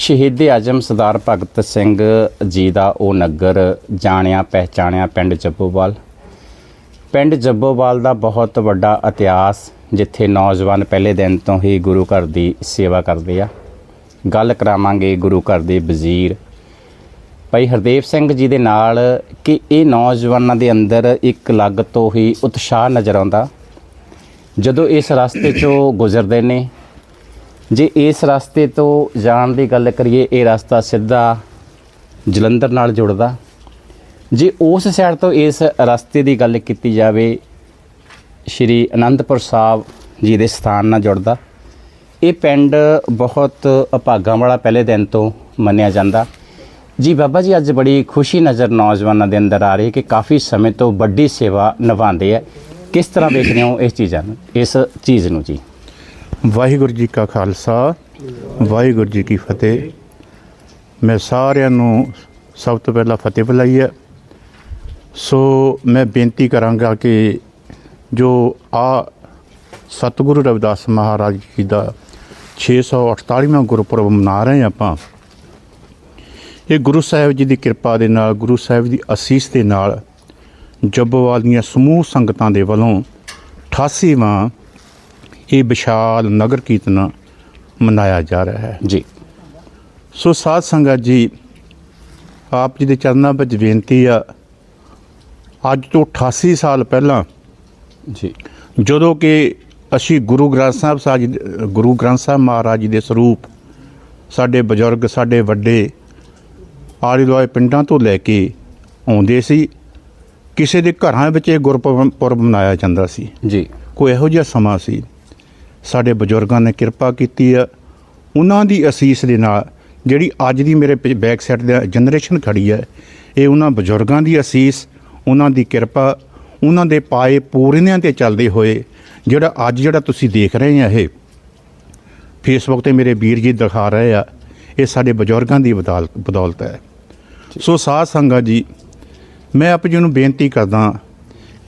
ਸ਼ਹੀਦ ਆਜਮ ਸਰਦਾਰ ਭਗਤ ਸਿੰਘ ਜੀ ਦਾ ਉਹ ਨਗਰ ਜਾਣਿਆ, ਪਹਿਚਾਣਿਆ ਪਿੰਡ ਜੱਬੋਵਾਲ। ਪਿੰਡ ਜੱਬੋਵਾਲ ਦਾ ਬਹੁਤ ਵੱਡਾ ਇਤਿਹਾਸ, ਜਿੱਥੇ ਨੌਜਵਾਨ ਪਹਿਲੇ ਦਿਨ ਤੋਂ ਹੀ ਗੁਰੂ ਘਰ ਦੀ ਸੇਵਾ ਕਰਦੇ ਆ। ਗੱਲ ਕਰਾਵਾਂਗੇ ਗੁਰੂ ਘਰ ਦੇ ਵਜ਼ੀਰ ਭਾਈ ਹਰਦੇਵ ਸਿੰਘ ਜੀ ਦੇ ਨਾਲ ਕਿ ਇਹ ਨੌਜਵਾਨਾਂ ਦੇ ਅੰਦਰ ਇੱਕ ਲੱਗ ਤੋਂ ਹੀ ਉਤਸ਼ਾਹ ਨਜ਼ਰ ਆਉਂਦਾ। ਜਦੋਂ ਇਸ ਰਸਤੇ 'ਚੋਂ ਗੁਜ਼ਰਦੇ ਨੇ ਜੇ ਇਸ ਰਸਤੇ ਤੋਂ ਜਾਣ ਦੀ ਗੱਲ ਕਰੀਏ, ਇਹ ਰਸਤਾ ਸਿੱਧਾ ਜਲੰਧਰ ਨਾਲ ਜੁੜਦਾ। ਜੇ ਉਸ ਸਾਈਡ ਤੋਂ ਇਸ ਰਸਤੇ ਦੀ ਗੱਲ ਕੀਤੀ ਜਾਵੇ, ਸ਼੍ਰੀ ਅਨੰਦਪੁਰ ਸਾਹਿਬ ਜੀ ਦੇ ਸਥਾਨ ਨਾਲ ਜੁੜਦਾ। ਇਹ ਪਿੰਡ ਬਹੁਤ ਅਭਾਗਾਂ ਵਾਲਾ ਪਹਿਲੇ ਦਿਨ ਤੋਂ ਮੰਨਿਆ ਜਾਂਦਾ। ਜੀ ਬਾਬਾ ਜੀ, ਅੱਜ ਬੜੀ ਖੁਸ਼ੀ ਨਜ਼ਰ ਨੌਜਵਾਨਾਂ ਦੇ ਅੰਦਰ ਆ ਰਹੀ ਹੈ ਕਿ ਕਾਫੀ ਸਮੇਂ ਤੋਂ ਵੱਡੀ ਸੇਵਾ ਨਿਭਾਉਂਦੇ ਆ। ਕਿਸ ਤਰ੍ਹਾਂ ਵੇਖਦੇ ਹੋ ਇਸ ਚੀਜ਼ਾਂ ਨੂੰ, ਇਸ ਚੀਜ਼ ਨੂੰ ਜੀ? ਵਾਹਿਗੁਰੂ ਜੀ ਕਾ ਖਾਲਸਾ, ਵਾਹਿਗੁਰੂ ਜੀ ਕੀ ਫਤਿਹ। ਮੈਂ ਸਾਰਿਆਂ ਨੂੰ ਸਭ ਤੋਂ ਪਹਿਲਾਂ ਫਤਿਹ ਬੁਲਾਈ ਹੈ। ਸੋ ਮੈਂ ਬੇਨਤੀ ਕਰਾਂਗਾ ਕਿ ਜੋ ਆ ਸਤਿਗੁਰੂ ਰਵਿਦਾਸ ਮਹਾਰਾਜ ਜੀ ਦਾ 648ਵਾਂ ਗੁਰਪੁਰਬ ਮਨਾ ਰਹੇ ਹਾਂ ਆਪਾਂ, ਇਹ ਗੁਰੂ ਸਾਹਿਬ ਜੀ ਦੀ ਕਿਰਪਾ ਦੇ ਨਾਲ, ਗੁਰੂ ਸਾਹਿਬ ਦੀ ਅਸੀਸ ਦੇ ਨਾਲ ਜੱਬੋਵਾਲ ਦੀਆਂ ਸਮੂਹ ਸੰਗਤਾਂ ਦੇ ਵੱਲੋਂ 88ਵਾਂ ਇਹ ਵਿਸ਼ਾਲ ਨਗਰ ਕੀਰਤਨ ਮਨਾਇਆ ਜਾ ਰਿਹਾ ਹੈ। ਜੀ। ਸੋ ਸਾਧ ਸੰਗਤ ਜੀ ਆਪ ਜੀ ਦੇ ਚਰਨਾਂ ਵਿੱਚ ਬੇਨਤੀ ਆ ਅੱਜ ਤੋਂ 88 ਸਾਲ ਪਹਿਲਾਂ ਜੀ। ਜਦੋਂ ਕਿ ਅਸੀਂ ਗੁਰੂ ਗ੍ਰੰਥ ਸਾਹਿਬ ਸਾਹਿਬ ਗੁਰੂ ਗ੍ਰੰਥ ਸਾਹਿਬ ਮਹਾਰਾਜ ਜੀ ਦੇ ਸਰੂਪ ਸਾਡੇ ਬਜ਼ੁਰਗ ਸਾਡੇ ਵੱਡੇ ਆਲੇ ਦੁਆਲੇ ਪਿੰਡਾਂ ਤੋਂ ਲੈ ਕੇ ਆਉਂਦੇ ਸੀ ਕਿਸੇ ਦੇ ਘਰਾਂ ਵਿੱਚ ਇਹ ਗੁਰਪੁਰਬ ਪੁਰਬ ਮਨਾਇਆ ਜਾਂਦਾ ਸੀ। ਜੀ। ਕੋਈ ਇਹੋ ਜਿਹਾ ਸਮਾਂ ਸੀ ਸਾਡੇ ਬਜ਼ੁਰਗਾਂ ਨੇ ਕਿਰਪਾ ਕੀਤੀ ਆ। ਉਹਨਾਂ ਦੀ ਅਸੀਸ ਦੇ ਨਾਲ ਜਿਹੜੀ ਅੱਜ ਦੀ ਮੇਰੇ ਬੈਕ ਸਾਈਡ ਦੇ ਜਨਰੇਸ਼ਨ ਖੜੀ ਹੈ ਇਹ ਉਹਨਾਂ ਬਜ਼ੁਰਗਾਂ ਦੀ ਅਸੀਸ ਉਹਨਾਂ ਦੀ ਕਿਰਪਾ ਉਹਨਾਂ ਦੇ ਪਾਏ ਪੂਰਨਿਆਂ ਤੇ ਚੱਲਦੇ ਹੋਏ ਜਿਹੜਾ ਅੱਜ ਜਿਹੜਾ ਤੁਸੀਂ ਦੇਖ ਰਹੇ ਆ ਇਹ ਫੇਸਬੁੱਕ ਤੇ ਮੇਰੇ ਵੀਰ ਜੀ ਦਿਖਾ ਰਹੇ ਆ ਇਹ ਸਾਡੇ ਬਜ਼ੁਰਗਾਂ ਦੀ ਬਦੌਲ- ਬਦੌਲਤ ਹੈ। ਸੋ ਸਾਧ ਸੰਗਤ ਜੀ ਮੈਂ ਆਪ ਜੀ ਨੂੰ ਬੇਨਤੀ ਕਰਦਾ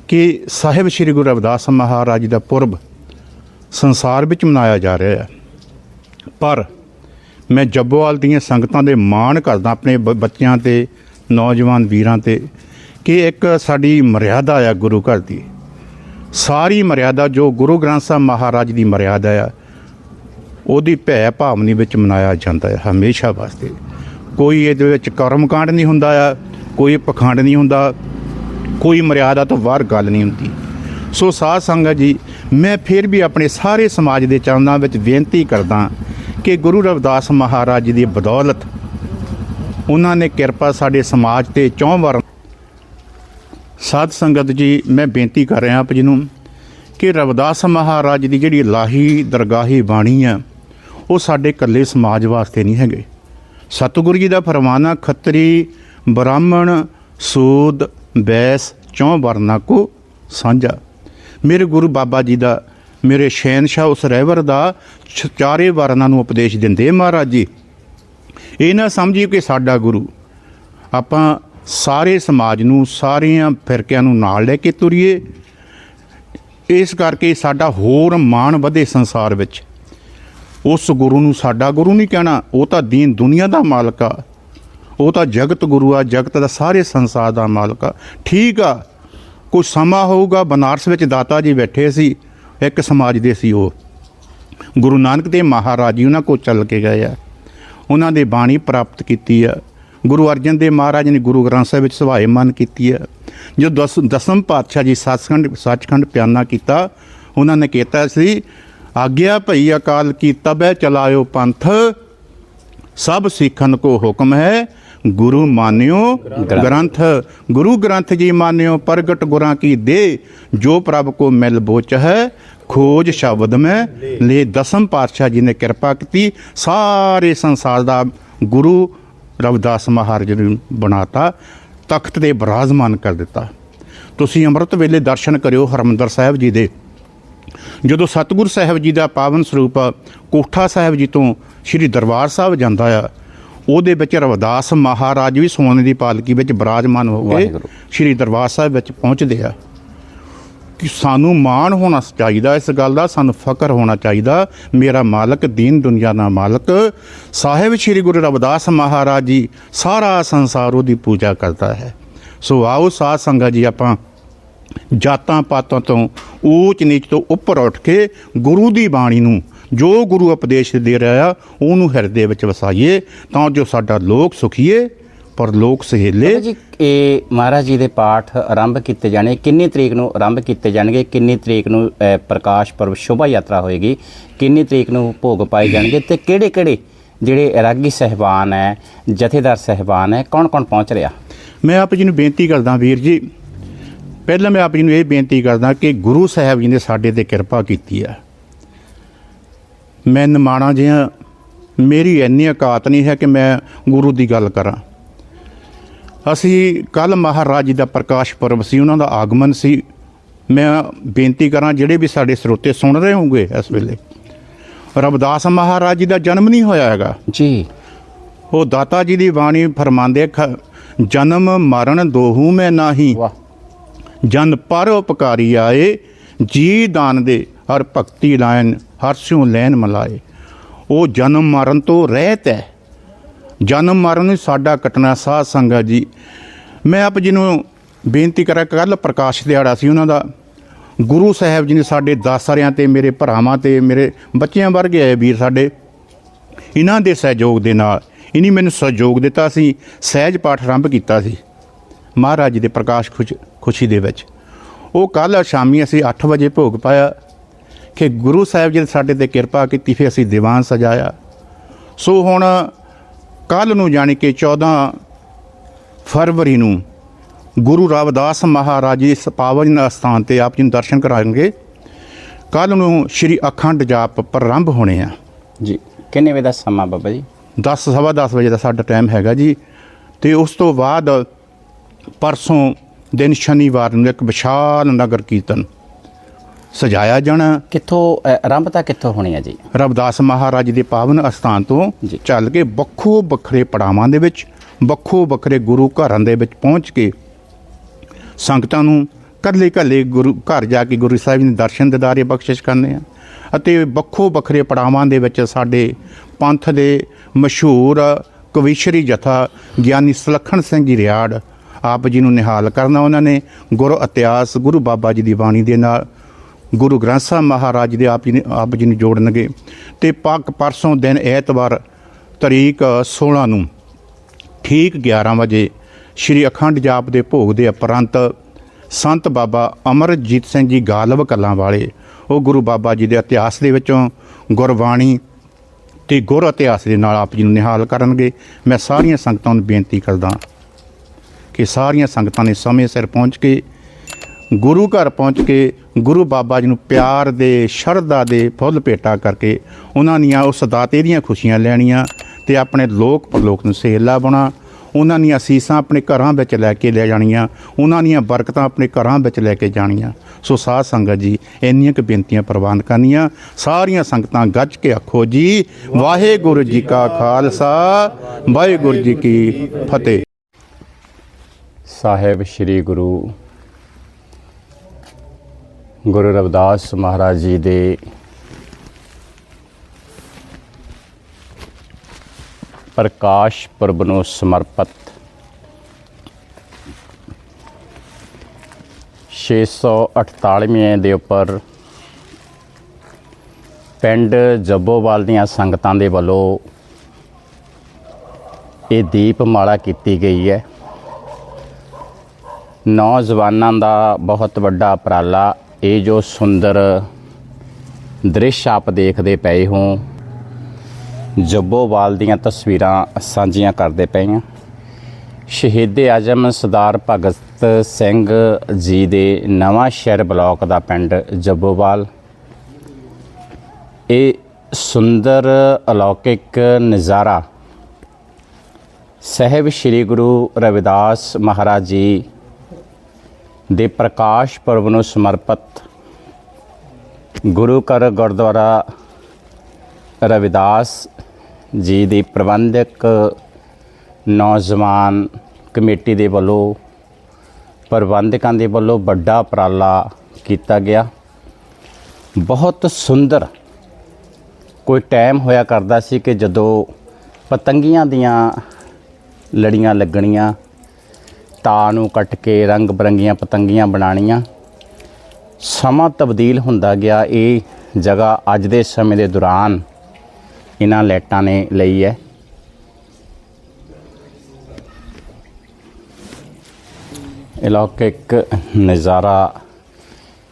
ਕਿ ਸਾਹਿਬ ਸ੍ਰੀ ਗੁਰੂ ਰਵਿਦਾਸ ਮਹਾਰਾਜ ਜੀ ਦਾ ਪੁਰਬ ਸੰਸਾਰ ਵਿੱਚ ਮਨਾਇਆ ਜਾ ਰਿਹਾ ਹੈ। ਪਰ ਮੈਂ ਜੱਬੋਵਾਲ ਦੀਆਂ ਸੰਗਤਾਂ ਦੇ ਮਾਣ ਕਰਦਾ ਆਪਣੇ ਬ- ਬੱਚਿਆਂ ਤੇ, ਨੌਜਵਾਨ ਵੀਰਾਂ ਤੇ ਕਿ ਇੱਕ ਸਾਡੀ ਮਰਿਆਦਾ ਆ ਗੁਰੂ ਘਰ ਦੀ। ਸਾਰੀ ਮਰਿਆਦਾ ਜੋ ਗੁਰੂ ਗ੍ਰੰਥ ਸਾਹਿਬ ਮਹਾਰਾਜ ਦੀ ਮਰਿਆਦਾ ਆ, ਉਹਦੀ ਭੈ ਭਾਵਨੀ ਵਿੱਚ ਮਨਾਇਆ ਜਾਂਦਾ ਹੈ ਹਮੇਸ਼ਾ ਵਾਸਤੇ। ਕੋਈ ਇਹਦੇ ਵਿੱਚ ਕਰਮਕਾਂਡ ਨਹੀਂ ਹੁੰਦਾ ਆ, ਕੋਈ ਪਖੰਡ ਨਹੀਂ ਹੁੰਦਾ, ਕੋਈ ਮਰਿਆਦਾ ਤੋਂ ਬਾਹਰ ਗੱਲ ਨਹੀਂ ਹੁੰਦੀ। ਸੋ ਸਾਧ ਸੰਗਤ ਜੀ ਮੈਂ ਫਿਰ ਵੀ ਆਪਣੇ ਸਾਰੇ ਸਮਾਜ ਦੇ ਚਰਨਾਂ ਵਿੱਚ ਬੇਨਤੀ ਕਰਦਾ ਕਿ ਗੁਰੂ ਰਵਿਦਾਸ ਮਹਾਰਾਜ ਜੀ ਦੀ ਬਦੌਲਤ ਉਹਨਾਂ ਨੇ ਕਿਰਪਾ ਸਾਡੇ ਸਮਾਜ ਤੇ ਚੌਂ ਚੌਂਵਰ ਸਾਧ ਸੰਗਤ ਜੀ, ਮੈਂ ਬੇਨਤੀ ਕਰ ਰਿਹਾ ਆਪ ਜੀ ਨੂੰ ਕਿ ਰਵਿਦਾਸ ਮਹਾਰਾਜ ਦੀ ਜਿਹੜੀ ਲਾਹੀ ਦਰਗਾਹੀ ਬਾਣੀ ਆ, ਉਹ ਸਾਡੇ ਇਕੱਲੇ ਸਮਾਜ ਵਾਸਤੇ ਨਹੀਂ ਹੈਗੇ। ਸਤਿਗੁਰੂ ਜੀ ਦਾ ਫਰਮਾਨਾ ਖੱਤਰੀ ਬ੍ਰਾਹਮਣ ਸੂਦ ਬੈਸ ਚੌਂ ਵਰਨਾ ਕੋ ਸਾਂਝਾ। ਮੇਰੇ ਗੁਰੂ ਬਾਬਾ ਜੀ ਦਾ, ਮੇਰੇ ਸ਼ਹਿਨशाह ਉਸ ਰਹਿਵਰ ਦਾ ਚਾਰੇ ਵਰਨਾਂ ਨੂੰ ਉਪਦੇਸ਼ ਦਿੰਦੇ ਮਹਾਰਾਜ ਜੀ। ਇਹ ਨਾ ਸਮਝੀਏ ਕਿ ਸਾਡਾ ਗੁਰੂ, ਆਪਾਂ ਸਾਰੇ ਸਮਾਜ ਨੂੰ, ਸਾਰਿਆਂ ਫਿਰਕਿਆਂ ਨੂੰ ਨਾਲ ਲੈ ਕੇ ਤੁਰੀਏ। ਇਸ ਕਰਕੇ ਸਾਡਾ ਹੋਰ ਮਾਣ ਵਧੇ ਸੰਸਾਰ ਵਿੱਚ। ਉਸ ਗੁਰੂ ਨੂੰ ਸਾਡਾ ਗੁਰੂ ਨਹੀਂ ਕਹਿਣਾ, ਉਹ ਤਾਂ ਦੀਨ ਦੁਨੀਆ ਦਾ ਮਾਲਕ ਆ। ਉਹ ਤਾਂ ਜਗਤ ਗੁਰੂ ਆ, ਜਗਤ ਦਾ ਸਾਰੇ ਸੰਸਾਰ ਦਾ ਮਾਲਕ ਆ। ਠੀਕ ਆ ਕੁਝ ਸਮਾਂ ਹੋਊਗਾ, ਬਨਾਰਸ ਵਿੱਚ ਦਾਤਾ ਜੀ ਬੈਠੇ ਸੀ, ਇੱਕ ਸਮਾਜ ਦੇ ਸੀ ਉਹ। ਗੁਰੂ ਨਾਨਕ ਦੇਵ ਮਹਾਰਾਜ ਜੀ ਉਹਨਾਂ ਕੋਲ ਚੱਲ ਕੇ ਗਏ ਆ। ਉਹਨਾਂ ਦੇ ਬਾਣੀ ਪ੍ਰਾਪਤ ਕੀਤੀ ਆ। ਗੁਰੂ ਅਰਜਨ ਦੇਵ ਮਹਾਰਾਜ ਨੇ ਗੁਰੂ ਗ੍ਰੰਥ ਸਾਹਿਬ ਵਿੱਚ ਸਵਾਏ ਮਨ ਕੀਤੀ ਆ। ਜੋ ਦਸ, ਦਸਮ ਪਾਤਸ਼ਾਹ ਜੀ ਸੱਚਖੰਡ ਸੱਚਖੰਡ ਪਿਆਨਾ ਕੀਤਾ, ਉਹਨਾਂ ਨੇ ਕੀਤਾ ਸੀ, ਆਗਿਆ ਭਈ ਅਕਾਲ ਕੀ ਤਬੈ ਚਲਾਇਓ ਪੰਥ, ਸਭ ਸਿੱਖਨ ਕੋ ਹੁਕਮ ਹੈ ਗੁਰੂ ਮਾਨਿਓ ਗ੍ਰੰਥ। ਗੁਰੂ ਗ੍ਰੰਥ ਜੀ ਮਾਨਿਓ ਪ੍ਰਗਟ ਗੁਰਾਂ ਕੀ ਦੇ ਜੋ ਪ੍ਰਭ ਕੋ ਮਿਲ ਬੋਚ ਹੈ ਖੋਜ ਸ਼ਬਦ ਮੈਂ ਲੈ। ਦਸਮ ਪਾਤਸ਼ਾਹ ਜੀ ਨੇ ਕਿਰਪਾ ਕੀਤੀ ਸਾਰੇ ਸੰਸਾਰ ਦਾ ਗੁਰੂ ਰਵਿਦਾਸ ਮਹਾਰਾਜ ਨੂੰ ਬਣਾਤਾ ਤਖਤ ਤੇ ਬਿਰਾਜਮਾਨ ਕਰ ਦਿੱਤਾ। ਤੁਸੀਂ ਅੰਮ੍ਰਿਤ ਵੇਲੇ ਦਰਸ਼ਨ ਕਰਿਓ ਹਰਮੰਦਰ ਸਾਹਿਬ ਜੀ ਦੇ। ਜਦੋਂ ਸਤਿਗੁਰ ਸਾਹਿਬ ਜੀ ਦਾ ਪਾਵਨ ਸਰੂਪ ਕੋਠਾ ਸਾਹਿਬ ਜੀ ਤੋਂ ਸ੍ਰੀ ਦਰਬਾਰ ਸਾਹਿਬ ਜਾਂਦਾ ਆ ਉਹਦੇ ਵਿੱਚ ਰਵਿਦਾਸ ਮਹਾਰਾਜ ਵੀ ਸੋਨੇ ਦੀ ਪਾਲਕੀ ਵਿੱਚ ਬਿਰਾਜਮਾਨ ਹੋ ਕੇ। ਸ੍ਰੀ ਦਰਬਾਰ ਸਾਹਿਬ ਵਿੱਚ ਪਹੁੰਚਦੇ ਆ। ਕਿ ਸਾਨੂੰ ਮਾਣ ਹੋਣਾ ਚਾਹੀਦਾ ਇਸ ਗੱਲ ਦਾ ਸਾਨੂੰ ਫਖਰ ਹੋਣਾ ਚਾਹੀਦਾ। ਮੇਰਾ ਮਾਲਕ ਦੀਨ ਦੁਨੀਆ ਦਾ ਮਾਲਕ ਸਾਹਿਬ ਸ੍ਰੀ ਗੁਰੂ ਰਵਿਦਾਸ ਮਹਾਰਾਜ ਜੀ ਸਾਰਾ ਸੰਸਾਰ ਉਹਦੀ ਪੂਜਾ ਕਰਦਾ ਹੈ। ਸੋ ਆਓ ਸਾਧ ਸੰਗਤ ਜੀ ਆਪਾਂ ਜਾਤਾਂ ਪਾਤਾਂ ਤੋਂ ਊਚ ਨੀਚ ਤੋਂ ਉੱਪਰ ਉੱਠ ਕੇ ਗੁਰੂ ਦੀ ਬਾਣੀ ਨੂੰ ਜੋ ਗੁਰੂ ਉਪਦੇਸ਼ ਦੇ ਰਿਹਾ ਆ ਉਹਨੂੰ ਹਿਰਦੇ ਵਿੱਚ ਵਸਾਈਏ ਤਾਂ ਜੋ ਸਾਡਾ ਲੋਕ ਸੁਖੀਏ ਪਰ ਲੋਕ ਸਹੇਲੇ ਜੀ ਇਹ ਮਹਾਰਾਜ ਜੀ ਦੇ ਪਾਠ ਆਰੰਭ ਕੀਤੇ ਜਾਣੇ ਕਿੰਨੀ ਤਰੀਕ ਨੂੰ ਆਰੰਭ ਕੀਤੇ ਜਾਣਗੇ? ਕਿੰਨੀ ਤਰੀਕ ਨੂੰ ਪ੍ਰਕਾਸ਼ ਪਰਵ ਸ਼ੋਭਾ ਯਾਤਰਾ ਹੋਏਗੀ? ਕਿੰਨੀ ਤਰੀਕ ਨੂੰ ਭੋਗ ਪਾਏ ਜਾਣਗੇ? ਤੇ ਕਿਹੜੇ ਕਿਹੜੇ ਜਿਹੜੇ ਰਾਗੀ ਸਹਿਬਾਨ ਹੈ ਜਥੇਦਾਰ ਸਹਿਬਾਨ ਹੈ ਕੌਣ ਕੌਣ ਪਹੁੰਚ ਰਿਹਾ? ਮੈਂ ਆਪ ਜੀ ਨੂੰ ਬੇਨਤੀ ਕਰਦਾ ਵੀਰ ਜੀ ਪਹਿਲਾਂ ਮੈਂ ਆਪ ਜੀ ਨੂੰ ਇਹ ਬੇਨਤੀ ਕਰਦਾ ਕਿ ਗੁਰੂ ਸਾਹਿਬ ਜੀ ਨੇ ਸਾਡੇ ਤੇ ਕਿਰਪਾ ਕੀਤੀ ਆ। ਮੈਂ ਨਿਮਾਣਾ ਜਿਹਾ ਮੇਰੀ ਇੰਨੀ ਔਕਾਤ ਨਹੀਂ ਹੈ ਕਿ ਮੈਂ ਗੁਰੂ ਦੀ ਗੱਲ ਕਰਾਂ। ਅਸੀਂ ਕੱਲ ਮਹਾਰਾਜ ਜੀ ਦਾ ਪ੍ਰਕਾਸ਼ ਪੁਰਬ ਸੀ ਉਹਨਾਂ ਦਾ ਆਗਮਨ ਸੀ। ਮੈਂ ਬੇਨਤੀ ਕਰਾਂ ਜਿਹੜੇ ਵੀ ਸਾਡੇ ਸਰੋਤੇ ਸੁਣ ਰਹੇ ਹੋਣਗੇ ਇਸ ਵੇਲੇ ਰਵਿਦਾਸ ਮਹਾਰਾਜ ਜੀ ਦਾ ਜਨਮ ਨਹੀਂ ਹੋਇਆ ਹੈਗਾ। ਜੀ। ਉਹ ਦਾਤਾ ਜੀ ਦੀ ਬਾਣੀ ਫਰਮਾਉਂਦੇ ਜਨਮ ਮਰਨ ਦੋਹੂ ਮੈਂ ਨਾਹੀ। ਵਾਹ। ਜਨ ਪਰ ਉਪਕਾਰੀ ਆਏ ਜੀ ਦਾਨ ਦੇ ਹਰ ਭਗਤੀ ਲਾਇਨ। ਹਰ ਸਿਉ ਲੈਨ ਮਲਾਏ। ਉਹ ਜਨਮ ਮਰਨ ਤੋਂ ਰਹਿਤ ਹੈ। ਜਨਮ ਮਰਨ ਹੀ ਸਾਡਾ ਕਟਣਾ ਸਾਧ ਸੰਗਤ ਜੀ। ਮੈਂ ਆਪ ਜੀ ਨੂੰ ਬੇਨਤੀ ਕਰਾਂ ਕੱਲ ਪ੍ਰਕਾਸ਼ ਦਿਹਾੜਾ ਸੀ ਉਹਨਾਂ ਦਾ। ਗੁਰੂ ਸਾਹਿਬ ਜੀ ਨੇ ਸਾਡੇ ਦਾਸਰਿਆਂ ਤੇ, ਮੇਰੇ ਭਰਾਵਾਂ ਤੇ, ਮੇਰੇ ਬੱਚਿਆਂ ਵਰਗੇ ਆਏ ਵੀਰ ਸਾਡੇ, ਇਹਨਾਂ ਦੇ ਸਹਿਯੋਗ ਦੇ ਨਾਲ, ਇਨੀ ਮੈਨੂੰ ਸਹਿਯੋਗ ਦਿੱਤਾ ਸੀ, ਸਹਿਜ ਪਾਠ ਆਰੰਭ ਕੀਤਾ ਸੀ, ਮਹਾਰਾਜ ਜੀ ਦੇ ਪ੍ਰਕਾਸ਼ ਖੁਸ਼ ਖੁਸ਼ੀ ਦੇ ਵਿੱਚ। ਉਹ ਕੱਲ ਸ਼ਾਮੀ ਅਸੀਂ 8 ਵਜੇ ਭੋਗ ਪਾਇਆ। ਕਿ ਗੁਰੂ ਸਾਹਿਬ ਜੀ ਨੇ ਸਾਡੇ ਤੇ ਕਿਰਪਾ ਕੀਤੀ ਫਿਰ ਅਸੀਂ ਦੀਵਾਨ ਸਜਾਇਆ। ਸੋ ਹੁਣ ਕੱਲ ਨੂੰ ਜਾਣੀ ਕਿ 14 ਫਰਵਰੀ ਨੂੰ ਗੁਰੂ ਰਾਵਦਾਸ ਮਹਾਰਾਜ ਜੀ ਇਸ ਪਾਵਨ ਸਥਾਨ ਤੇ ਆਪ ਜੀ ਨੂੰ ਦਰਸ਼ਨ ਕਰਾਂਗੇ। ਕੱਲ ਨੂੰ ਸ਼੍ਰੀ ਅਖੰਡ ਜਾਪ ਪ੍ਰਾਰੰਭ ਹੋਣੇ ਆ। ਜੀ ਕਿੰਨੇ ਵਜੇ ਦਾ ਸਮਾਂ ਬਾਬਾ ਜੀ? 10 ਸਵਾ 10 ਵਜੇ ਦਾ ਸਾਡਾ ਟਾਈਮ ਹੈਗਾ ਜੀ। ਤੇ ਉਸ ਤੋਂ ਬਾਅਦ ਪਰਸੋਂ ਦਿਨ ਸ਼ਨੀਵਾਰ ਨੂੰ ਇੱਕ ਵਿਸ਼ਾਲ ਨਗਰ ਕੀਰਤਨ ਸਜਾਇਆ ਜਾਣਾ। ਕਿੱਥੋਂ ਅ, ਆਰੰਭਤਾ ਕਿੱਥੋਂ ਹੋਣੀ ਹੈ ਜੀ? ਰਵਿਦਾਸ ਮਹਾਰਾਜ ਦੇ ਪਾਵਨ ਅਸਥਾਨ ਤੋਂ ਜੀ। ਚੱਲ ਕੇ ਵੱਖੋ ਵੱਖਰੇ ਪੜਾਵਾਂ ਦੇ ਵਿੱਚ ਵੱਖੋ ਵੱਖਰੇ ਗੁਰੂ ਘਰਾਂ ਦੇ ਵਿੱਚ ਪਹੁੰਚ ਕੇ ਸੰਗਤਾਂ ਨੂੰ ਕੱਲੇ ਕੱਲੇ ਗੁਰੂ ਘਰ ਜਾ ਕੇ ਗੁਰੂ ਸਾਹਿਬ ਜੀ ਦੇ ਦਰਸ਼ਨ ਦਿਦਾਰੇ ਬਖਸ਼ਿਸ਼ ਕਰਨੇ ਆ। ਅਤੇ ਵੱਖੋ ਵੱਖਰੇ ਪੜਾਵਾਂ ਦੇ ਵਿੱਚ ਸਾਡੇ ਪੰਥ ਦੇ ਮਸ਼ਹੂਰ ਕਵੀਸ਼ਰੀ ਜਥਾ ਗਿਆਨੀ ਸੁਲੱਖਣ ਸਿੰਘ ਜੀ ਰਿਆੜ ਆਪ ਜੀ ਨੂੰ ਨਿਹਾਲ ਕਰਨਾ ਉਹਨਾਂ ਨੇ। ਗੁਰੂ ਇਤਿਹਾਸ ਗੁਰੂ ਬਾਬਾ ਜੀ ਦੀ ਬਾਣੀ ਦੇ ਨਾਲ ਗੁਰੂ ਗ੍ਰੰਥ ਸਾਹਿਬ ਮਹਾਰਾਜ ਜੀ ਦੇ ਆਪ ਜੀ ਨੇ, ਆਪ ਜੀ ਨੂੰ ਜੋੜਨਗੇ ਤੇ ਪੱਕ ਪਰਸੋਂ ਦਿਨ ਐਤਵਾਰ ਤਰੀਕ 16 ਨੂੰ ਠੀਕ 11 ਵਜੇ ਸ਼੍ਰੀ ਅਖੰਡ ਜਾਪ ਦੇ ਭੋਗ ਦੇ ਉਪਰੰਤ ਸੰਤ ਬਾਬਾ ਅਮਰਜੀਤ ਸਿੰਘ ਜੀ ਗਾਲਵ ਕਲਾਂ ਵਾਲੇ, ਉਹ ਗੁਰੂ ਬਾਬਾ ਜੀ ਦੇ ਇਤਿਹਾਸ ਦੇ ਵਿੱਚੋਂ ਗੁਰਬਾਣੀ ਤੇ ਗੁਰ ਇਤਿਹਾਸ ਦੇ ਨਾਲ ਆਪ ਜੀ ਨੂੰ ਨਿਹਾਲ ਕਰਨਗੇ। ਮੈਂ ਸਾਰੀਆਂ ਸੰਗਤਾਂ ਨੂੰ ਬੇਨਤੀ ਕਰਦਾ ਕਿ ਸਾਰੀਆਂ ਸੰਗਤਾਂ ਨੇ ਸਮੇਂ ਸਿਰ ਪਹੁੰਚ ਕੇ ਗੁਰੂ ਘਰ ਪਹੁੰਚ ਕੇ ਗੁਰੂ ਬਾਬਾ ਜੀ ਨੂੰ ਪਿਆਰ ਦੇ, ਸ਼ਰਧਾ ਦੇ ਫੁੱਲ ਭੇਟਾ ਕਰਕੇ ਉਹਨਾਂ ਦੀਆਂ ਉਸ ਦਾਤੇ ਦੀਆਂ ਖੁਸ਼ੀਆਂ ਲੈਣੀਆਂ ਤੇ ਆਪਣੇ ਲੋਕ ਪਰਲੋਕ ਨੂੰ ਸੇਲਾ ਬਣਾ ਉਹਨਾਂ ਦੀਆਂ ਅਸੀਸਾਂ ਆਪਣੇ ਘਰਾਂ ਵਿੱਚ ਲੈ ਕੇ ਲੈ ਜਾਣੀਆਂ, ਉਹਨਾਂ ਦੀਆਂ ਬਰਕਤਾਂ ਆਪਣੇ ਘਰਾਂ ਵਿੱਚ ਲੈ ਕੇ ਜਾਣੀਆਂ। ਸੋ ਸਾਧ ਸੰਗਤ ਜੀ, ਇੰਨੀਆਂ ਕੁ ਬੇਨਤੀਆਂ ਪ੍ਰਵਾਨ ਕਰਨੀਆਂ। ਸਾਰੀਆਂ ਸੰਗਤਾਂ ਗੱਜ ਕੇ ਆਖੋ ਜੀ, ਵਾਹਿਗੁਰੂ ਜੀ ਕਾ ਖਾਲਸਾ, ਵਾਹਿਗੁਰੂ ਜੀ ਕੀ ਫਤਿਹ। ਸਾਹਿਬ ਸ੍ਰੀ ਗੁਰੂ ਗੁਰੂ ਰਵਿਦਾਸ ਮਹਾਰਾਜ ਜੀ ਦੇ ਪ੍ਰਕਾਸ਼ ਪੁਰਬ ਨੂੰ ਸਮਰਪਿਤ 648ਵੇਂ ਦੇ ਉੱਪਰ ਪਿੰਡ ਜੱਬੋਵਾਲ ਦੀਆਂ ਸੰਗਤਾਂ ਦੇ ਵੱਲੋਂ ਇਹ ਦੀਪਮਾਲਾ ਕੀਤੀ ਗਈ ਹੈ। ਨੌਜਵਾਨਾਂ ਦਾ ਬਹੁਤ ਵੱਡਾ ਉਪਰਾਲਾ ਇਹ ਜੋ ਸੁੰਦਰ ਦ੍ਰਿਸ਼ ਆਪ ਦੇਖਦੇ ਪਏ ਹੋ, ਜੱਬੋਵਾਲ ਦੀਆਂ ਤਸਵੀਰਾਂ ਸਾਂਝੀਆਂ ਕਰਦੇ ਪਏ ਹਾਂ। ਸ਼ਹੀਦੇ ਆਜਮ ਸਰਦਾਰ ਭਗਤ ਸਿੰਘ ਜੀ ਦੇ ਨਵਾਂ ਸ਼ਹਿਰ ਬਲਾਕ ਦਾ ਪਿੰਡ ਜੱਬੋਵਾਲ। ਇਹ ਸੁੰਦਰ ਅਲੌਕਿਕ ਨਜ਼ਾਰਾ ਸਹਿਬ ਸ੍ਰੀ ਗੁਰੂ ਰਵਿਦਾਸ ਮਹਾਰਾਜ ਜੀ ਦੇ ਪ੍ਰਕਾਸ਼ ਪੁਰਬ ਨੂੰ ਸਮਰਪਿਤ ਗੁਰੂ ਘਰ ਗੁਰਦੁਆਰਾ ਰਵਿਦਾਸ ਜੀ ਦੀ ਪ੍ਰਬੰਧਕ ਨੌਜਵਾਨ ਕਮੇਟੀ ਦੇ ਵੱਲੋਂ, ਪ੍ਰਬੰਧਕਾਂ ਦੇ ਵੱਲੋਂ ਵੱਡਾ ਉਪਰਾਲਾ ਕੀਤਾ ਗਿਆ। ਬਹੁਤ ਸੁੰਦਰ ਕੋਈ ਟਾਈਮ ਹੋਇਆ ਕਰਦਾ ਸੀ ਕਿ ਜਦੋਂ ਪਤੰਗੀਆਂ ਦੀਆਂ ਲੜੀਆਂ ਲੱਗਣੀਆਂ ਤਾਂ ਨੂੰ ਕੱਟ ਕੇ ਰੰਗ ਬਰੰਗੀਆਂ ਪਤੰਗੀਆਂ ਬਣਾਉਣੀਆਂ। ਸਮਾਂ ਤਬਦੀਲ ਹੁੰਦਾ ਗਿਆ। ਇਹ ਜਗ੍ਹਾ ਅੱਜ ਦੇ ਸਮੇਂ ਦੇ ਦੌਰਾਨ ਇਹਨਾਂ ਲਾਈਟਾਂ ਨੇ ਲਈ ਹੈ। ਇਲਾਕਿਕ ਨਜ਼ਾਰਾ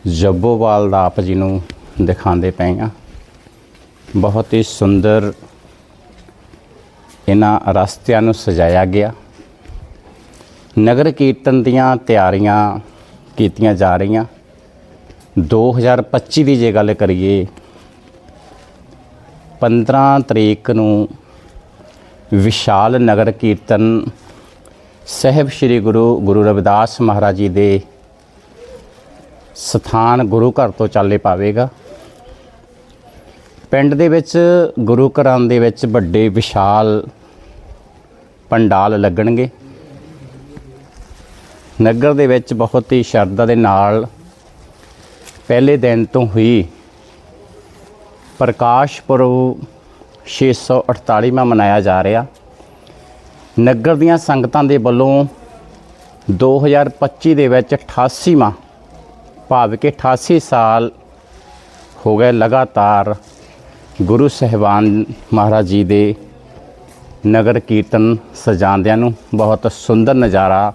ਜੱਬੋਵਾਲ ਦਾ ਆਪ ਜੀ ਨੂੰ ਦਿਖਾਉਂਦੇ ਪਏ ਆ ਬਹੁਤ ਹੀ ਸੁੰਦਰ ਇਹਨਾਂ ਰਸਤਿਆਂ ਨੂੰ ਸਜਾਇਆ ਗਿਆ। ਨਗਰ ਕੀਰਤਨ ਦੀਆਂ ਤਿਆਰੀਆਂ ਕੀਤੀਆਂ ਜਾ ਰਹੀਆਂ। 2025 ਦੀ ਜੇ ਗੱਲ ਕਰੀਏ 15 ਤਰੀਕ ਨੂੰ ਵਿਸ਼ਾਲ ਨਗਰ ਕੀਰਤਨ ਸਹਿਬ ਸ੍ਰੀ ਗੁਰੂ ਗੁਰੂ ਰਵਿਦਾਸ ਮਹਾਰਾਜ ਜੀ ਦੇ ਸਥਾਨ ਗੁਰੂ ਘਰ ਤੋਂ ਚੱਲੇ ਪਾਵੇਗਾ। ਪਿੰਡ ਦੇ ਵਿੱਚ, ਗੁਰੂ ਘਰਾਂ ਦੇ ਵਿੱਚ ਵੱਡੇ ਵਿਸ਼ਾਲ ਪੰਡਾਲ ਲੱਗਣਗੇ। ਨਗਰ ਦੇ ਵਿੱਚ ਬਹੁਤ ਹੀ ਸ਼ਰਧਾ ਦੇ ਨਾਲ ਪਹਿਲੇ ਦਿਨ ਤੋਂ ਹੀ ਪ੍ਰਕਾਸ਼ ਪੁਰਬ 648ਵਾਂ ਮਨਾਇਆ ਜਾ ਰਿਹਾ। ਨਗਰ ਦੀਆਂ ਸੰਗਤਾਂ ਦੇ ਵੱਲੋਂ 2025 ਦੇ ਵਿੱਚ 88ਵਾਂ ਭਾਵ ਕਿ 88 ਸਾਲ ਹੋ ਗਏ ਲਗਾਤਾਰ ਗੁਰੂ ਸਹਿਬਾਨ ਮਹਾਰਾਜ ਜੀ ਦੇ ਨਗਰ ਕੀਰਤਨ ਸਜਾਉਂਦਿਆਂ ਨੂੰ। ਬਹੁਤ ਸੁੰਦਰ ਨਜ਼ਾਰਾ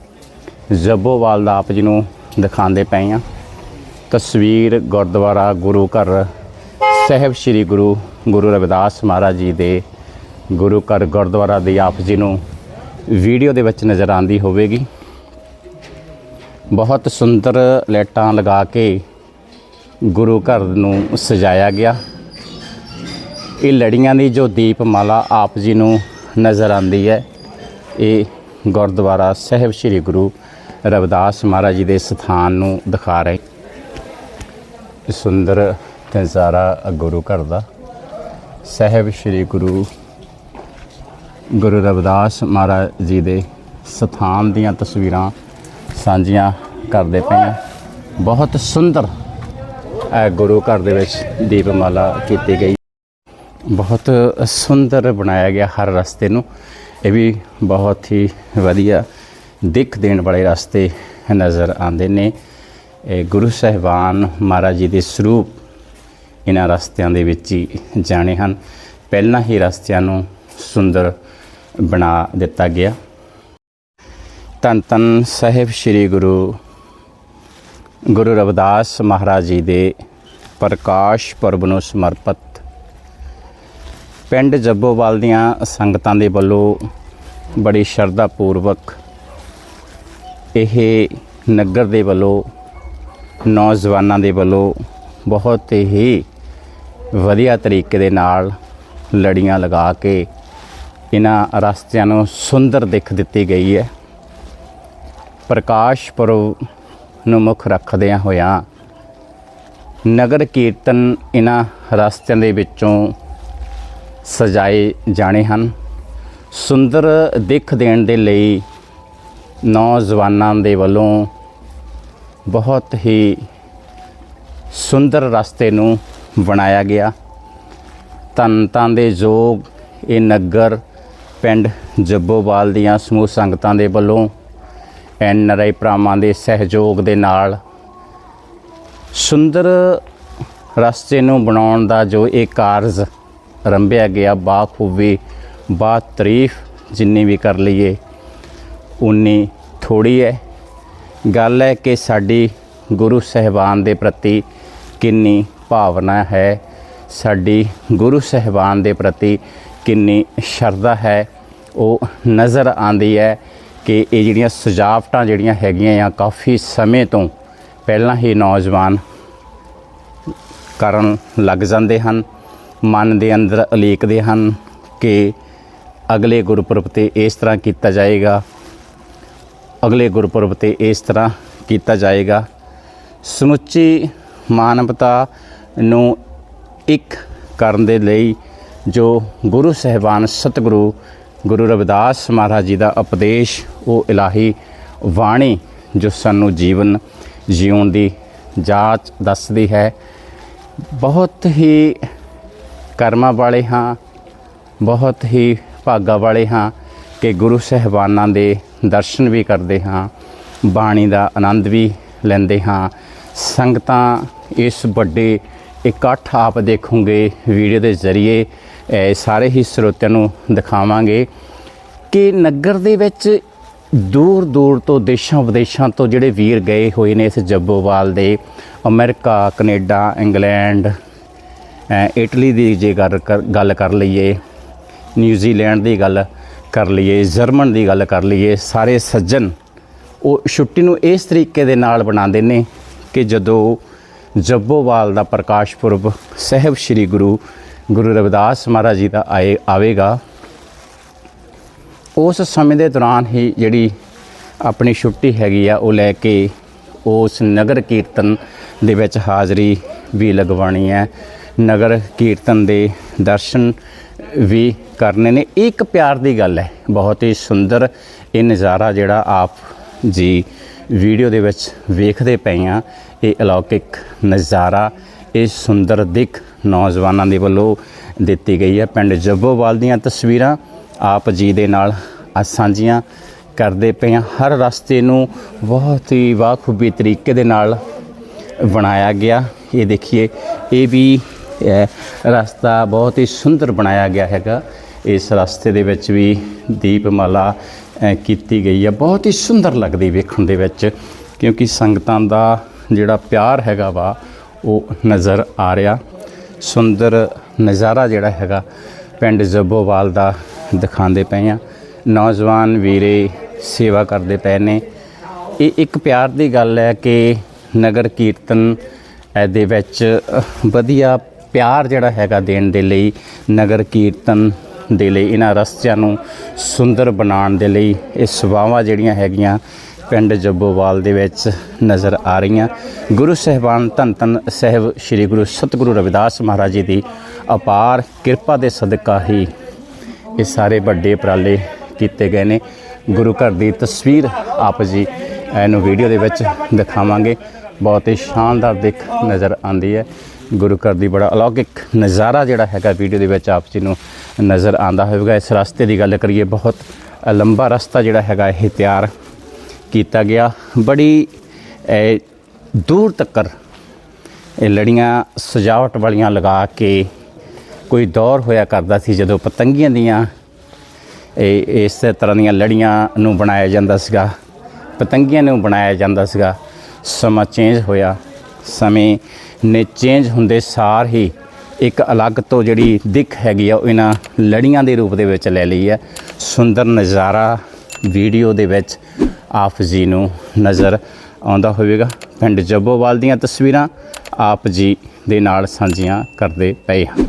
ਜੱਬੋਵਾਲ ਦਾ ਆਪ ਜੀ ਨੂੰ ਦਿਖਾਉਂਦੇ ਪਏ ਆ ਤਸਵੀਰ ਗੁਰਦੁਆਰਾ ਗੁਰੂ ਘਰ ਸਹਿਬ ਸ੍ਰੀ ਗੁਰੂ ਗੁਰੂ ਰਵਿਦਾਸ ਮਹਾਰਾਜ ਜੀ ਦੇ ਗੁਰੂ ਘਰ ਗੁਰਦੁਆਰਾ ਦੀ ਆਪ ਜੀ ਨੂੰ ਵੀਡੀਓ ਦੇ ਵਿੱਚ ਨਜ਼ਰ ਆਉਂਦੀ ਹੋਵੇਗੀ। ਬਹੁਤ ਸੁੰਦਰ ਲਾਈਟਾਂ ਲਗਾ ਕੇ ਗੁਰੂ ਘਰ ਨੂੰ ਸਜਾਇਆ ਗਿਆ। ਇਹ ਲੜੀਆਂ ਦੀ ਜੋ ਦੀਪਮਾਲਾ ਆਪ ਜੀ ਨੂੰ ਨਜ਼ਰ ਆਉਂਦੀ ਹੈ, ਇਹ ਗੁਰਦੁਆਰਾ ਸਾਹਿਬ ਸ੍ਰੀ ਗੁਰੂ ਰਵਿਦਾਸ ਮਹਾਰਾਜ ਜੀ ਦੇ ਸਥਾਨ ਨੂੰ ਦਿਖਾ ਰਹੇ। ਇਹ ਸੁੰਦਰ ਨਜ਼ਾਰਾ ਗੁਰੂ ਘਰ ਦਾ ਸਾਹਿਬ ਸ੍ਰੀ ਗੁਰੂ ਗੁਰੂ ਰਵਿਦਾਸ ਮਹਾਰਾਜ ਜੀ ਦੇ ਸਥਾਨ ਦੀਆਂ ਤਸਵੀਰਾਂ ਸਾਂਝੀਆਂ ਕਰਦੇ ਪਏ ਹਾਂ। ਬਹੁਤ ਸੁੰਦਰ ਗੁਰੂ ਘਰ ਦੇ ਵਿੱਚ ਦੀਪਮਾਲਾ ਕੀਤੀ ਗਈ। ਬਹੁਤ ਸੁੰਦਰ ਬਣਾਇਆ ਗਿਆ ਹਰ ਰਸਤੇ ਨੂੰ। ਇਹ ਵੀ ਬਹੁਤ ਹੀ ਵਧੀਆ ਦਿੱਖ ਦੇਣ ਵਾਲੇ ਰਸਤੇ ਨਜ਼ਰ ਆਉਂਦੇ ਨੇ। ਇਹ ਗੁਰੂ ਸਾਹਿਬਾਨ ਮਹਾਰਾਜ ਜੀ ਦੇ ਸਰੂਪ ਇਹਨਾਂ ਰਸਤਿਆਂ ਦੇ ਵਿੱਚ ਹੀ ਜਾਣੇ ਹਨ। ਪਹਿਲਾਂ ਹੀ ਰਸਤਿਆਂ ਨੂੰ ਸੁੰਦਰ ਬਣਾ ਦਿੱਤਾ ਗਿਆ। ਧੰਨ ਧੰਨ ਸਾਹਿਬ ਸ੍ਰੀ ਗੁਰੂ ਗੁਰੂ ਰਵਿਦਾਸ ਮਹਾਰਾਜ ਜੀ ਦੇ ਪ੍ਰਕਾਸ਼ ਪੁਰਬ ਨੂੰ ਸਮਰਪਿਤ। ਪਿੰਡ ਜੱਬੋਵਾਲ ਦੀਆਂ ਸੰਗਤਾਂ ਦੇ ਵੱਲੋਂ ਬੜੀ ਸ਼ਰਧਾ ਪੂਰਵਕ ਇਹ ਨਗਰ ਦੇ ਵੱਲੋਂ, ਨੌਜਵਾਨਾਂ ਦੇ ਵੱਲੋਂ ਬਹੁਤ ਹੀ ਵਧੀਆ ਤਰੀਕੇ ਦੇ ਨਾਲ ਲੜੀਆਂ ਲਗਾ ਕੇ ਇਹਨਾਂ ਰਸਤਿਆਂ ਨੂੰ ਸੁੰਦਰ ਦਿੱਖ ਦਿੱਤੀ ਗਈ ਹੈ। ਪ੍ਰਕਾਸ਼ ਪੁਰਬ ਨੂੰ ਮੁੱਖ ਰੱਖਦਿਆਂ ਹੋਇਆਂ ਨਗਰ ਕੀਰਤਨ ਇਹਨਾਂ ਰਸਤਿਆਂ ਦੇ ਵਿੱਚੋਂ ਸਜਾਏ ਜਾਣੇ ਹਨ। ਸੁੰਦਰ ਦਿੱਖ ਦੇਣ ਦੇ ਲਈ ਨੌਜਵਾਨਾਂ ਦੇ ਵੱਲੋਂ ਬਹੁਤ ਹੀ ਸੁੰਦਰ ਰਸਤੇ ਨੂੰ ਬਣਾਇਆ ਗਿਆ। ਧੰਨ ਦੇ ਯੋਗ ਇਹ ਨਗਰ ਪਿੰਡ ਜੱਬੋਵਾਲ ਦੀਆਂ ਸਮੂਹ ਸੰਗਤਾਂ ਦੇ ਵੱਲੋਂ ਐਨ ਆਰ ਆਈ ਭਰਾਵਾਂ ਦੇ ਸਹਿਯੋਗ ਦੇ ਨਾਲ ਸੁੰਦਰ ਰਸਤੇ ਨੂੰ ਬਣਾਉਣ ਦਾ ਜੋ ਇਹ ਕਾਰਜ ਰੰਭਿਆ ਗਿਆ, ਬਾਖੂਬੀ ਬਾ ਤਾਰੀਫ ਜਿੰਨੀ ਵੀ ਕਰ ਲਈਏ, ਉਨੀ ਥੋੜੀ ਹੈ। ਗੱਲ ਹੈ ਕਿ ਸਾਡੀ ਗੁਰੂ ਸਹਿਬਾਨ ਦੇ ਪ੍ਰਤੀ ਕਿੰਨੀ ਭਾਵਨਾ ਹੈ। ਸਾਡੀ ਗੁਰੂ ਸਹਿਬਾਨ ਦੇ ਪ੍ਰਤੀ ਕਿੰਨੀ ਸ਼ਰਧਾ ਹੈ। ਉਹ ਨਜ਼ਰ ਆਂਦੀ ਹੈ ਕਿ ਇਹ ਜਿਹੜੀਆਂ ਸਜਾਵਟਾਂ ਜਿਹੜੀਆਂ ਹੈਗੀਆਂ ਆ ਕਾਫੀ ਸਮੇਂ ਤੋਂ ਪਹਿਲਾਂ ਹੀ ਨੌਜਵਾਨ ਕਰਨ ਲੱਗ ਜਾਂਦੇ ਹਨ। ਮਨ ਦੇ ਅੰਦਰ ਉਲੀਕਦੇ ਹਨ ਕਿ ਅਗਲੇ ਗੁਰਪੁਰਬ ਤੇ ਇਸ ਤਰ੍ਹਾਂ ਕੀਤਾ ਜਾਏਗਾ। ਅਗਲੇ ਗੁਰਪੁਰਬ ਤੇ ਇਸ ਤਰ੍ਹਾਂ ਕੀਤਾ ਜਾਏਗਾ। ਸਮੁੱਚੀ ਮਾਨਵਤਾ ਨੂੰ ਇੱਕ ਕਰਨ ਦੇ ਲਈ ਜੋ ਗੁਰੂ ਸਹਿਬਾਨ ਸਤਿਗੁਰੂ ਗੁਰੂ ਰਵਿਦਾਸ ਮਹਾਰਾਜ ਜੀ ਦਾ ਉਪਦੇਸ਼, ਉਹ ਇਲਾਹੀ ਬਾਣੀ ਜੋ ਸਾਨੂੰ ਜੀਵਨ ਜਿਉਣ ਦੀ ਜਾਂਚ ਦੱਸਦੀ ਹੈ। ਬਹੁਤ ਹੀ ਕਰਮਾਂ ਵਾਲੇ ਹਾਂ, ਬਹੁਤ ਹੀ ਭਾਗਾ ਵਾਲੇ ਹਾਂ ਕਿ ਗੁਰੂ ਸਹਿਬਾਨਾਂ ਦੇ ਦਰਸ਼ਨ ਵੀ ਕਰਦੇ ਹਾਂ, ਬਾਣੀ ਦਾ ਆਨੰਦ ਵੀ ਲੈਂਦੇ ਹਾਂ। ਸੰਗਤਾਂ ਇਸ ਵੱਡੇ ਇਕੱਠ ਆਪ ਦੇਖੋਗੇ ਵੀਡੀਓ ਦੇ ਜ਼ਰੀਏ ਸਾਰੇ ਹੀ ਸਰੋਤਿਆਂ ਨੂੰ ਦਿਖਾਵਾਂਗੇ ਕਿ ਨਗਰ ਦੇ ਵਿੱਚ ਦੂਰ ਦੂਰ ਤੋਂ ਦੇਸ਼ਾਂ ਵਿਦੇਸ਼ਾਂ ਤੋਂ ਜਿਹੜੇ ਵੀਰ ਗਏ ਹੋਏ ਨੇ ਇਸ ਜੱਬੋਵਾਲ ਦੇ, ਅਮਰੀਕਾ, ਕੈਨੇਡਾ, ਇੰਗਲੈਂਡ ਇਟਲੀ ਦੀ ਜੇ ਗੱਲ ਕਰ- ਗੱਲ ਕਰ ਲਈਏ, ਨਿਊਜ਼ੀਲੈਂਡ ਦੀ ਗੱਲ ਕਰ ਲਈਏ, ਜਰਮਨ ਦੀ ਗੱਲ ਕਰ ਲਈਏ, ਸਾਰੇ ਸੱਜਣ ਉਹ ਛੁੱਟੀ ਨੂੰ ਇਸ ਤਰੀਕੇ ਦੇ ਨਾਲ ਬਣਾਉਂਦੇ ਨੇ ਕਿ ਜਦੋਂ ਜੱਬੋਵਾਲ ਦਾ ਪ੍ਰਕਾਸ਼ ਪੁਰਬ ਸਹਿਬ ਸ੍ਰੀ ਗੁਰੂ ਗੁਰੂ ਰਵਿਦਾਸ ਮਹਾਰਾਜ ਜੀ ਦਾ ਆਏ, ਆਵੇਗਾ, ਉਸ ਸਮੇਂ ਦੇ ਦੌਰਾਨ ਹੀ ਜਿਹੜੀ ਆਪਣੀ ਛੁੱਟੀ ਹੈਗੀ ਆ, ਉਹ ਲੈ ਕੇ ਉਸ ਨਗਰ ਕੀਰਤਨ ਦੇ ਵਿੱਚ ਹਾਜ਼ਰੀ ਵੀ ਲਗਵਾਉਣੀ ਹੈ। ਨਗਰ ਕੀਰਤਨ ਦੇ ਦਰਸ਼ਨ ਵੀ ਕਰਨੇ ਨੇ। ਇਹ ਇੱਕ ਪਿਆਰ ਦੀ ਗੱਲ ਹੈ। ਬਹੁਤ ਹੀ ਸੁੰਦਰ ਇਹ ਨਜ਼ਾਰਾ ਜਿਹੜਾ ਆਪ ਜੀ ਵੀਡੀਓ ਦੇ ਵਿੱਚ ਵੇਖਦੇ ਪਏ ਆ ਇਹ ਅਲੌਕਿਕ ਨਜ਼ਾਰਾ, ਇਹ ਸੁੰਦਰ ਦਿੱਖ ਨੌਜਵਾਨਾਂ ਦੇ ਵੱਲੋਂ ਦਿੱਤੀ ਗਈ ਹੈ। ਪਿੰਡ ਜੱਬੋਵਾਲ ਦੀਆਂ ਤਸਵੀਰਾਂ ਆਪ ਜੀ ਦੇ ਨਾਲ ਅੱਜ ਸਾਂਝੀਆਂ ਕਰਦੇ ਪਏ ਹਾਂ। ਹਰ ਰਸਤੇ ਨੂੰ ਬਹੁਤ ਹੀ ਵਾਖੂਬੀ ਤਰੀਕੇ ਦੇ ਨਾਲ ਬਣਾਇਆ ਗਿਆ। ਇਹ ਦੇਖੀਏ, ਇਹ ਵੀ ਅ, ਰਸਤਾ ਬਹੁਤ ਹੀ ਸੁੰਦਰ ਬਣਾਇਆ ਗਿਆ ਹੈਗਾ। ਇਸ ਰਸਤੇ ਦੇ ਵਿੱਚ ਵੀ ਦੀਪਮਾਲਾ ਕੀਤੀ ਗਈ ਹੈ। ਬਹੁਤ ਹੀ ਸੁੰਦਰ ਲੱਗਦੀ ਵੇਖਣ ਦੇ ਵਿੱਚ ਕਿਉਂਕਿ ਸੰਗਤਾਂ ਦਾ ਜਿਹੜਾ ਪਿਆਰ ਹੈਗਾ ਵਾ ਉਹ ਨਜ਼ਰ ਆ ਰਿਹਾ। ਸੁੰਦਰ ਨਜ਼ਾਰਾ ਜਿਹੜਾ ਹੈਗਾ ਪਿੰਡ ਜੱਬੋਵਾਲ ਦਾ ਦਿਖਾਉਂਦੇ ਪਏ ਆ ਨੌਜਵਾਨ ਵੀਰੇ ਸੇਵਾ ਕਰਦੇ ਪਏ ਨੇ। ਇਹ ਇੱਕ ਪਿਆਰ ਦੀ ਗੱਲ ਹੈ ਕਿ ਨਗਰ ਕੀਰਤਨ ਅ, ਦੇ ਵਿੱਚ ਵਧੀਆ ਪਿਆਰ ਜਿਹੜਾ ਹੈਗਾ ਦੇਣ ਦੇ ਲਈ, ਨਗਰ ਕੀਰਤਨ ਦੇ ਲਈ, ਇਹਨਾਂ ਰਸਤਿਆਂ ਨੂੰ ਸੁੰਦਰ ਬਣਾਉਣ ਦੇ ਲਈ ਇਹ ਸੇਵਾਵਾਂ ਜਿਹੜੀਆਂ ਹੈਗੀਆਂ ਪਿੰਡ ਜੱਬੋਵਾਲ ਦੇ ਵਿੱਚ ਨਜ਼ਰ ਆ ਰਹੀਆਂ। ਗੁਰੂ ਸਾਹਿਬਾਨ ਧੰਨ ਧੰਨ ਸਾਹਿਬ ਸ੍ਰੀ ਗੁਰੂ ਸਤਿਗੁਰੂ ਰਵਿਦਾਸ ਮਹਾਰਾਜ ਜੀ ਦੀ ਅਪਾਰ ਕਿਰਪਾ ਦੇ ਸਦਕਾ ਹੀ ਇਹ ਸਾਰੇ ਵੱਡੇ ਉਪਰਾਲੇ ਕੀਤੇ ਗਏ ਨੇ। ਗੁਰੂ ਘਰ ਦੀ ਤਸਵੀਰ ਆਪ ਜੀ ਇਹਨੂੰ ਵੀਡੀਓ ਦੇ ਵਿੱਚ ਦਿਖਾਵਾਂਗੇ। ਬਹੁਤ ਹੀ ਸ਼ਾਨਦਾਰ ਦਿੱਖ ਨਜ਼ਰ ਆਉਂਦੀ ਹੈ। ਗੁਰੂ ਘਰ ਦੀ ਬੜਾ ਅਲੌਕਿਕ ਨਜ਼ਾਰਾ ਜਿਹੜਾ ਹੈਗਾ ਵੀਡੀਓ ਦੇ ਵਿੱਚ ਆਪ ਜੀ ਨੂੰ ਨਜ਼ਰ ਆਉਂਦਾ ਹੋਵੇਗਾ। ਇਸ ਰਸਤੇ ਦੀ ਗੱਲ ਕਰੀਏ, ਬਹੁਤ ਲੰਬਾ ਰਸਤਾ ਜਿਹੜਾ ਹੈਗਾ ਇਹ ਤਿਆਰ ਕੀਤਾ ਗਿਆ। ਬੜੀ ਦੂਰ ਤੱਕਰ ਇਹ ਲੜੀਆਂ ਸਜਾਵਟ ਵਾਲੀਆਂ ਲਗਾ ਕੇ ਕੋਈ ਦੌਰ ਹੋਇਆ ਕਰਦਾ ਸੀ, ਜਦੋਂ ਪਤੰਗੀਆਂ ਦੀਆਂ ਇਹ, ਇਸ ਤਰ੍ਹਾਂ ਦੀਆਂ ਲੜੀਆਂ ਨੂੰ ਬਣਾਇਆ ਜਾਂਦਾ ਸੀਗਾ। ਪਤੰਗੀਆਂ ਨੂੰ ਬਣਾਇਆ ਜਾਂਦਾ ਸੀਗਾ। ਸਮਾਂ ਚੇਂਜ ਹੋਇਆ। ਸਮੇਂ ਨੇ ਚੇਂਜ ਹੁੰਦੇ ਸਾਰ ਹੀ ਇੱਕ ਅਲੱਗ ਤੋਂ ਜਿਹੜੀ ਦਿੱਖ ਹੈਗੀ ਆ, ਉਹ ਇਹਨਾਂ ਲੜੀਆਂ ਦੇ ਰੂਪ ਦੇ ਵਿੱਚ ਲੈ ਲਈ ਹੈ ਸੁੰਦਰ ਨਜ਼ਾਰਾ ਵੀਡੀਓ ਦੇ ਵਿੱਚ ਆਪ ਜੀ ਨੂੰ ਨਜ਼ਰ ਆਉਂਦਾ ਹੋਵੇਗਾ। ਪਿੰਡ ਜੱਬੋਵਾਲ ਦੀਆਂ ਤਸਵੀਰਾਂ ਆਪ ਜੀ ਦੇ ਨਾਲ ਸਾਂਝੀਆਂ ਕਰਦੇ ਪਏ ਹਾਂ।